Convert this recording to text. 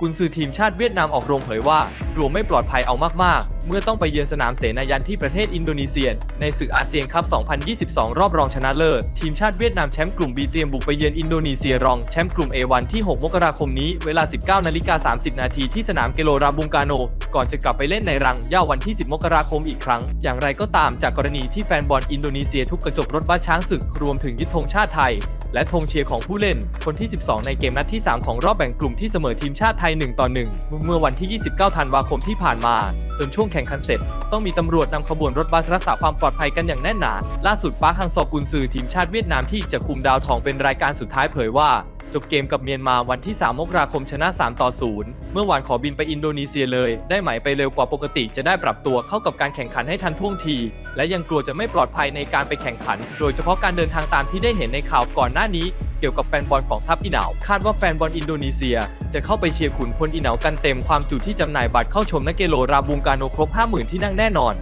กุนซือทีมชาติเวียดนามออกโรงเผยว่ากลัวไม่ปลอดภัยเอามากๆ เมื่อต้องไปเยือนสนามเสนายันที่ประเทศอินโดนีเซีย ในศึกอาเซียนคัพ 2022 รอบรองชนะเลิศ ทีมชาติเวียดนามแชมป์กลุ่ม B เตรียมบุกไปเยือนอินโดนีเซียรองแชมป์กลุ่ม A1 ที่ 6 มกราคมนี้ เวลา 19นาฬิกา30 นาทีที่สนามเกโลราบุงกาโน ก่อนจะกลับไปเล่นในรังย่าวันที่ 10 มกราคมอีกครั้ง อย่างไรก็ตามจากกรณีที่แฟนบอลอินโดนีเซียทุบกระจกรถบัสช้างศึกรวมถึงยึดธงชาติไทย และธงเชียร์ของผู้เล่น คนที่ 12 ในเกมนัดที่ 3 ของรอบแบ่งกลุ่มที่เสมอทีมชาติไทย 1 ต่อ 1 เมื่อวันที่ 29 ธันวาคมที่ผ่านมา จนช่วงแข่งขันเสร็จ ต้องมีตำรวจนำขบวนรถบัสรักษาความปลอดภัยกันอย่างแน่นหนา ล่าสุดปาคฮังซอกุนซือทีมชาติเวียดนามที่จะคุมดาวทองเป็นรายการสุดท้ายเผยว่า จบเกมกับเมียนมาวันที่ 3 มกราคมชนะ 3 ต่อ 0 เมื่อวานขอบินไปอินโดนีเซียเลย ได้ไหมไปเร็วกว่าปกติจะได้ปรับตัวเข้ากับการแข่งขันให้ทันท่วงที และยังกลัวจะไม่ปลอดภัยในการไปแข่งขัน โดยเฉพาะการเดินทางตามที่ได้เห็นในข่าวก่อนหน้านี้ เกี่ยวกับแฟนบอลของทัพอีเหนาคาดว่าแฟนบอลอินโดนีเซีย จะเข้าไปเชียร์ขุนพลอีเหนากันเต็มความจุที่จำหน่ายบัตรเข้าชมนักเกโลราบูงการโนครบ 50,000 ที่นั่งแน่นอน